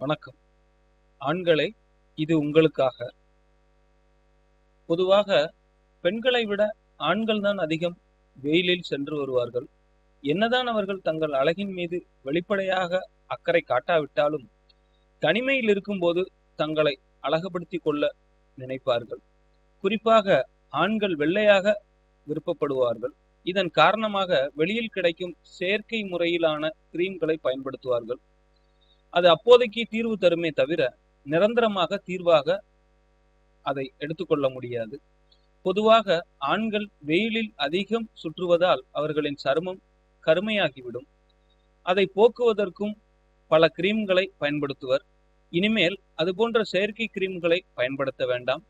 வணக்கம். ஆண்களை இது உங்களுக்காக. பொதுவாக பெண்களை விட ஆண்கள் தான் அதிகம் வெயிலில் சென்று வருவார்கள். என்னதான் அவர்கள் தங்கள் அழகின் மீது வெளிப்படையாக அக்கறை காட்டாவிட்டாலும் தனிமையில் இருக்கும்போது தங்களை அழகுபடுத்திக் கொள்ள நினைப்பார்கள். குறிப்பாக ஆண்கள் வெள்ளையாக விருப்பப்படுவார்கள். இதன் காரணமாக வெளியில் கிடைக்கும் செயற்கை முறையிலான கிரீம்களை பயன்படுத்துவார்கள். அது அப்போதைக்கு தீர்வு தருமே தவிர நிரந்தரமாக தீர்வாக அதை எடுத்துக்கொள்ள முடியாது. பொதுவாக ஆண்கள் வெயிலில் அதிகம் சுற்றுவதால் அவர்களின் சருமம் கருமையாகிவிடும். அதை போக்குவதற்கும் பல கிரீம்களை பயன்படுத்துவர். இனிமேல் அது போன்ற செயற்கை கிரீம்களை பயன்படுத்த வேண்டாம்.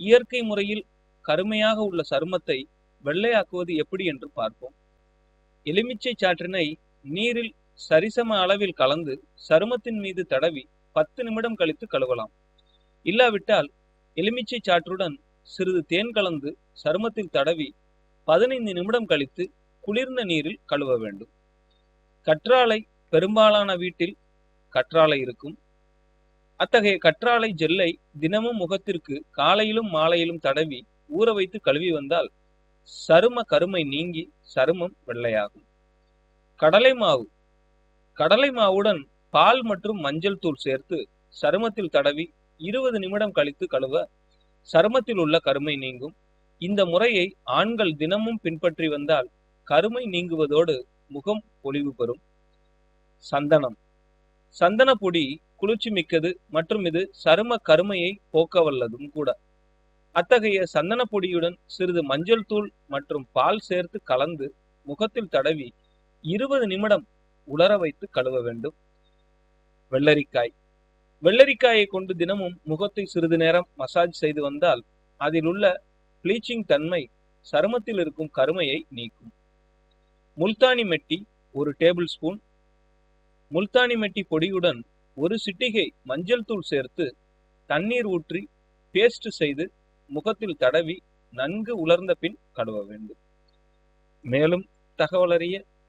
இயற்கை முறையில் கருமையாக உள்ள சருமத்தை வெள்ளையாக்குவது எப்படி என்று பார்ப்போம். எலுமிச்சை சாற்றினை நீரில் சரிசம அளவில் கலந்து சருமத்தின் மீது தடவி பத்து நிமிடம் கழித்து கழுவலாம். இல்லாவிட்டால் எலுமிச்சை சாற்றுடன் சிறிது தேன் கலந்து சருமத்தில் தடவி பதினைந்து நிமிடம் கழித்து குளிர்ந்த நீரில் கழுவ வேண்டும். கற்றாழை பெரும்பாலான வீட்டில் கற்றாழை இருக்கும். அத்தகைய கற்றாழை ஜெல்லை தினமும் முகத்திற்கு காலையிலும் மாலையிலும் தடவி ஊற வைத்து கழுவி வந்தால் சரும கருமை நீங்கி சருமம் வெள்ளையாகும். கடலை மாவு கடலை மாவுடன் பால் மற்றும் மஞ்சள் தூள் சேர்த்து சருமத்தில் தடவி இருபது நிமிடம் கழித்து கழுவ சருமத்தில் உள்ள கருமை நீங்கும். இந்த முறையை ஆண்கள் தினமும் பின்பற்றி வந்தால் கருமை நீங்குவதோடு முகம் ஒளிவு பெறும். சந்தனம். சந்தன பொடி குளிர்ச்சி மிக்கது மற்றும் இது சரும கருமையை போக்க வல்லதும் கூட. அத்தகைய சந்தன பொடியுடன் சிறிது மஞ்சள் தூள் மற்றும் பால் சேர்த்து கலந்து முகத்தில் தடவி இருபது நிமிடம் உலர வைத்து கழுவ வேண்டும். வெள்ளரிக்காய். வெள்ளரிக்காயை கொண்டு தினமும் முகத்தை சிறிது நேரம் மசாஜ் செய்து வந்தால் அதில் உள்ள ப்ளீச்சிங் தன்மை சருமத்தில் இருக்கும் கருமையை நீக்கும். முல்தானி மெட்டி ஒரு டேபிள் ஸ்பூன். முல்தானி மெட்டி பொடியுடன் ஒரு சிட்டிகை மஞ்சள் தூள் சேர்த்து தண்ணீர் ஊற்றி பேஸ்ட் செய்து முகத்தில் தடவி நன்கு உலர்ந்த பின் கழுவ வேண்டும். மேலும் தகவலறிய